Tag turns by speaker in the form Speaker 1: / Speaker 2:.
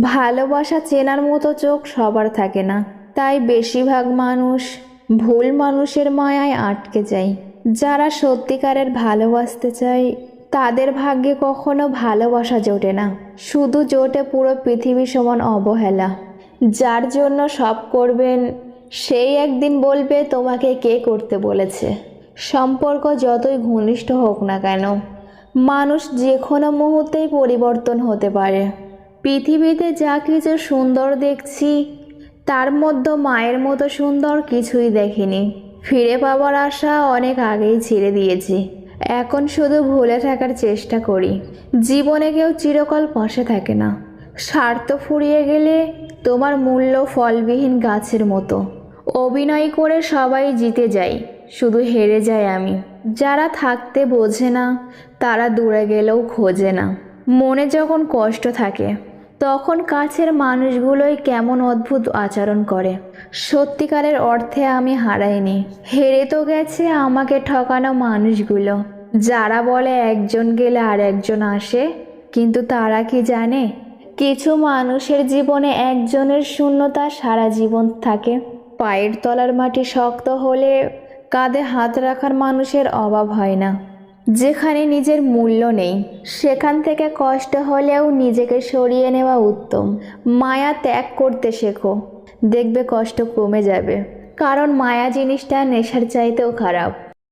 Speaker 1: ভালোবাসা চেনার মতো চোখ সবার থাকে না। তাই বেশিরভাগ মানুষ ভুল মানুষের মায়ায় আটকে যায়। যারা সত্যিকারের ভালোবাসতে চায়, তাদের ভাগ্যে কখনো ভালোবাসা জোটে না। শুধু জোটে পুরো পৃথিবী সমান অবহেলা। যার জন্য সব করবেন, সেই একদিন বলবে, তোমাকে কে করতে বলেছে? সম্পর্ক যতই ঘনিষ্ঠ হোক না কেন, মানুষ যে কোনো মুহূর্তেই পরিবর্তন হতে পারে। পৃথিবীতে যা কিছু সুন্দর দেখছি, তার মধ্যে মায়ের মতো সুন্দর কিছুই দেখিনি। ফিরে পাওয়ার আশা অনেক আগেই ছেড়ে দিয়েছি। এখন শুধু ভুলে থাকার চেষ্টা করি। জীবনে কেউ চিরকাল পাশে থাকে না। স্বার্থ ফুরিয়ে গেলে তোমার মূল্য ফলবিহীন গাছের মতো। অভিনয় করে সবাই জিতে যাই শুধু হেরে যাই আমি। যারা থাকতে বোঝে না, তারা দূরে গেলেও খোঁজে না। মনে যখন কষ্ট থাকে তখন কাছের মানুষগুলোই কেমন অদ্ভুত আচরণ করে। সত্যিকারের অর্থে আমি হারাইনি। হেরে তো গেছে আমাকে ঠকানো মানুষগুলো। যারা বলে একজন গেলে আর একজন আসে, কিন্তু তারা কি জানে? কিছু মানুষের জীবনে একজনের শূন্যতা সারা জীবন থাকে। পায়ের তলার মাটি শক্ত হলে কাঁধে হাত রাখার মানুষের অভাব হয় না। যেখানে নিজের মূল্য নেই, সেখান থেকে কষ্ট হলেও নিজেকে সরিয়ে নেওয়া উত্তম। মায়া ত্যাগ করতে শেখো। দেখবে কষ্ট কমে যাবে। কারণ মায়া জিনিসটা নেশার চাইতেও খারাপ।